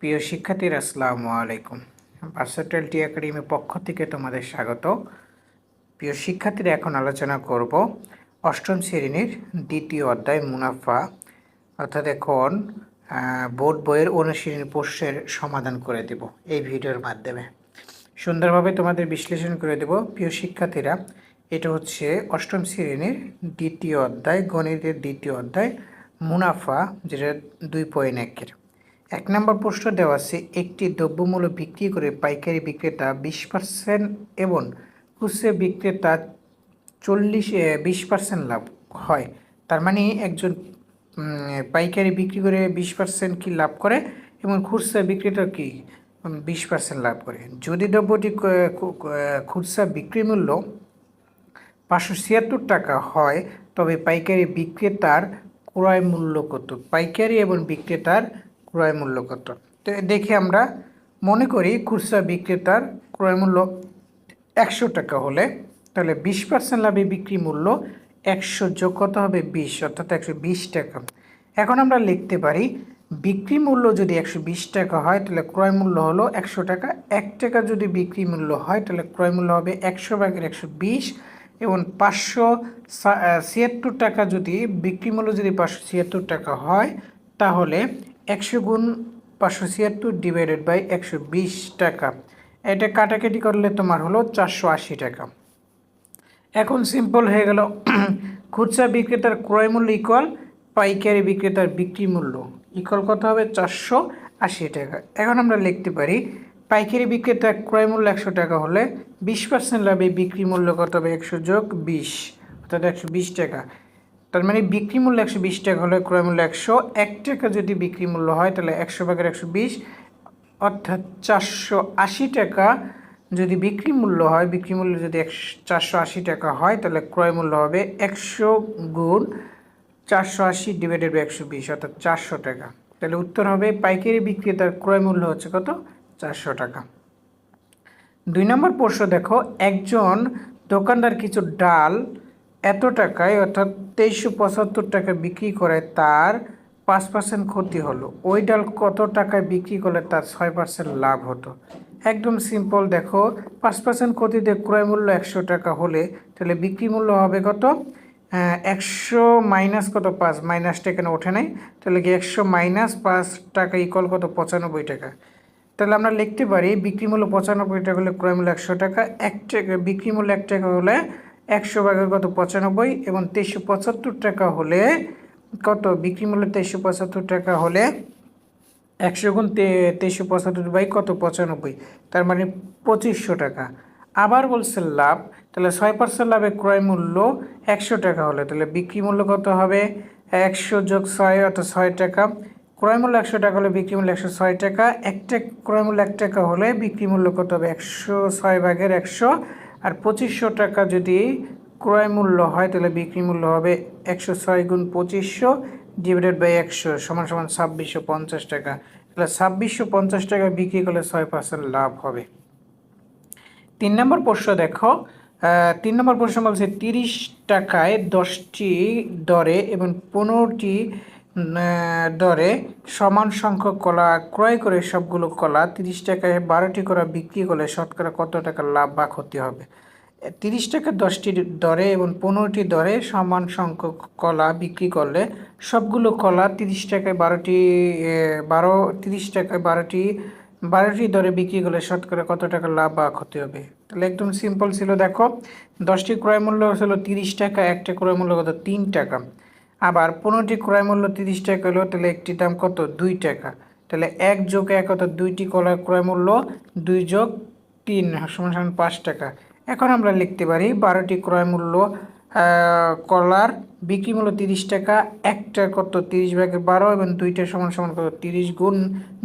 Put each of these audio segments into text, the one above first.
প্রিয় শিক্ষার্থীরা, আসসালামু আলাইকুম। ভার্সাটাইল টি একাডেমির পক্ষ থেকে তোমাদের স্বাগত। প্রিয় শিক্ষার্থীরা, এখন আলোচনা করব অষ্টম শ্রেণির দ্বিতীয় অধ্যায় মুনাফা। অর্থাৎ এখন বোর্ড বইয়ের অনুশীলনী প্রশ্নের সমাধান করে দেব এই ভিডিওর মাধ্যমে। সুন্দরভাবে তোমাদের বিশ্লেষণ করে দেব। প্রিয় শিক্ষার্থীরা, এটা হচ্ছে অষ্টম শ্রেণির দ্বিতীয় অধ্যায়, গণিতের দ্বিতীয় অধ্যায় মুনাফা, যেটা দুই পয়েন্ট একের। এক নম্বর প্রশ্ন দেওয়া আছে, একটি দ্রব্যমূল্য বিক্রি করে পাইকারি বিক্রেতা বিশ পার্সেন্ট এবং খুচরা বিক্রেতা চল্লিশ বিশ পার্সেন্ট লাভ হয়। তার মানে একজন পাইকারি বিক্রি করে বিশ পার্সেন্ট কি লাভ করে এবং খুচরা বিক্রেতা কি বিশ পার্সেন্ট লাভ করে। যদি দ্রব্যটি খুচরা বিক্রি মূল্য পাঁচশো ছিয়াত্তর টাকা হয়, তবে পাইকারি বিক্রেতার ক্রয় মূল্য কত? পাইকারি এবং বিক্রেতার ক্রয় মূল্য কত? তো দেখে আমরা মনে করি খুচরা বিক্রেতার ক্রয় মূল্য একশো টাকা হলে তাহলে বিশ পার্সেন্ট লাভে বিক্রি মূল্য একশো যোগ কত হবে বিশ, অর্থাৎ একশো বিশ টাকা। এখন আমরা লিখতে পারি বিক্রি মূল্য যদি একশো বিশ টাকা হয়, তাহলে ক্রয় মূল্য হলো একশো টাকা। এক টাকা যদি বিক্রি মূল্য হয়, তাহলে ক্রয় মূল্য হবে একশো ভাগের একশো বিশ এবং পাঁচশো ছিয়াত্তর টাকা যদি, বিক্রি মূল্য যদি পাঁচশো ছিয়াত্তর টাকা হয়, তাহলে একশো গুণ পাঁচশো ছিয়াত্তর ডিভাইডেড বাই একশো বিশ টাকা। এটা কাটাকাটি করলে তোমার হলো চারশো আশি টাকা। এখন সিম্পল হয়ে গেল। খুচরা বিক্রেতার ক্রয় মূল্য ইকুয়াল পাইকারি বিক্রেতার বিক্রি মূল্য। ইকুয়াল কত হবে? চারশো আশি টাকা। এখন আমরা লিখতে পারি, পাইকারি বিক্রেতার ক্রয় মূল্য একশো টাকা হলে বিশ পার্সেন্ট লাভে বিক্রি মূল্য কত হবে? একশো যোগ বিশ। অর্থাৎ একশো বিশ টাকা। তার মানে বিক্রি মূল্য একশো বিশ টাকা হলে ক্রয় মূল্য একশো, এক টাকা যদি বিক্রি মূল্য হয় তাহলে একশো ভাগের একশো বিশ, অর্থাৎ চারশো আশি টাকা যদি বিক্রি মূল্য হয়, বিক্রি মূল্য যদি একশো চারশো আশি টাকা হয় তাহলে ক্রয় মূল্য হবে একশো গুণ চারশো আশি ডিভাইডেড বাই একশো বিশ, অর্থাৎ চারশো টাকা। তাহলে উত্তর হবে পাইকারি বিক্রেতার ক্রয় মূল্য হচ্ছে কত? চারশো টাকা। দুই নম্বর প্রশ্ন দেখো, একজন দোকানদার কিছু ডাল এত টাকায়, অর্থাৎ তেইশশো পঁচাত্তর টাকা বিক্রি করে তার পাঁচ পার্সেন্ট ক্ষতি হলো। ওই ডাল কত টাকায় বিক্রি করলে তার ছয় পার্সেন্ট লাভ হতো? একদম সিম্পল দেখো, পাঁচ পার্সেন্ট ক্ষতিতে ক্রয় মূল্য একশো টাকা হলে তাহলে বিক্রি মূল্য হবে কত? একশো মাইনাস কত পাঁচ? মাইনাসটা এখানে ওঠে নাই। তাহলে কি একশো মাইনাস পাঁচ টাকা ইকল কত? পঁচানব্বই টাকা। তাহলে আমরা লিখতে পারি, বিক্রি মূল্য পঁচানব্বই টাকা হলে ক্রয় মূল্য একশো টাকা, এক টাকা, বিক্রি মূল্য এক টাকা হলে একশো ভাগের কত? পঁচানব্বই এবং তেইশশো পঁচাত্তর টাকা হলে কত? বিক্রি মূল্য তেইশশো পঁচাত্তর টাকা হলে একশো গুণ তেইশশো পঁচাত্তর বাই কত? পঁচানব্বই। তার মানে পঁচিশশো টাকা। আবার বলছে লাভ, তাহলে ছয় পার্সেন্ট লাভে ক্রয় মূল্য একশো টাকা হলে, তাহলে বিক্রি মূল্য কত হবে? একশো যোগ ছয় অর্থাৎ ছয় টাকা। ক্রয় মূল্য একশো টাকা হলে বিক্রি মূল্য একশো ছয় টাকা। একটা ক্রয় মূল্য এক টাকা হলে বিক্রি মূল্য কত হবে? একশো ছয় ভাগের একশো আর পঁচিশশো টাকা যদি ক্রয় মূল্য হয়, তাহলে বিক্রি মূল্য হবে একশো ছয় গুণ পঁচিশশো ডিভাইডেড বাই একশো সমান সমান ছাব্বিশশো পঞ্চাশ টাকা। তাহলে ছাব্বিশশো পঞ্চাশ টাকা বিক্রি করলে ছয় পার্সেন্ট লাভ হবে। তিন নম্বর প্রশ্ন দেখো তিন নম্বর প্রশ্ন বলছে তিরিশ টাকায় দশটি দরে এবং পনেরোটি দরে সমান সংখ্যক কলা ক্রয় করে সবগুলো কলা তিরিশ টাকায় বারোটি কলা বিক্রি করলে শতকরা কত টাকা লাভ বা ক্ষতি হবে? তিরিশ টাকা দশটি দরে এবং পনেরোটি দরে সমান সংখ্যক কলা বিক্রি করলে সবগুলো কলা তিরিশ টাকায় বারোটি বারো, তিরিশ টাকায় বারোটি বারোটি দরে বিক্রি করলে শতকরা কত টাকা লাভ বা ক্ষতি হবে? তাহলে একদম সিম্পল ছিল, দেখো। দশটি ক্রয় মূল্য ছিল তিরিশ টাকা, একটা ক্রয় মূল্য কত তিন টাকা। আবার পনেরোটি ক্রয় মূল্য তিরিশ টাকা হলো তাহলে একটি দাম কত? দুই টাকা। তাহলে এক যোগ এক অর্থাৎ দুইটি কলার ক্রয় মূল্য দুই যোগ তিন, সমান সমান পাঁচ টাকা। এখন আমরা লিখতে পারি বারোটি ক্রয় মূল্য কলার বিক্রি মূল্য তিরিশ টাকা একটা কত? তিরিশ ভাগের বারো এবং দুইটা সমান সমান কত? তিরিশ গুণ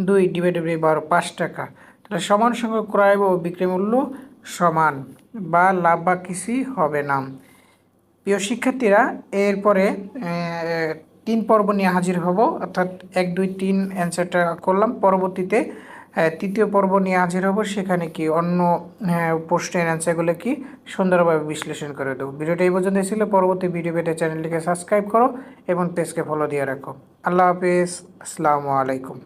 দুই ডিভাইডেড বাই বারো, পাঁচ টাকা। তাহলে সমান সংখ্যক ক্রয় ও বিক্রি মূল্য সমান বা লাভ বা কিছুই হবে না। প্রিয় শিক্ষার্থীরা, এরপরে তিন পর্ব নিয়ে হাজির হব। অর্থাৎ এক, দুই, তিন অ্যান্সারটা করলাম। পরবর্তীতে তৃতীয় পর্ব নিয়ে হাজির হব। সেখানে কি অন্য প্রশ্নের অ্যান্সারগুলো কি সুন্দরভাবে বিশ্লেষণ করে দেবো। ভিডিওটা এই পর্যন্ত ছিল। পরবর্তী ভিডিও পেতে চ্যানেলটিকে সাবস্ক্রাইব করো এবং পেজকে ফলো দিয়ে রাখো। আল্লাহ হাফিজ। আসসালামু আলাইকুম।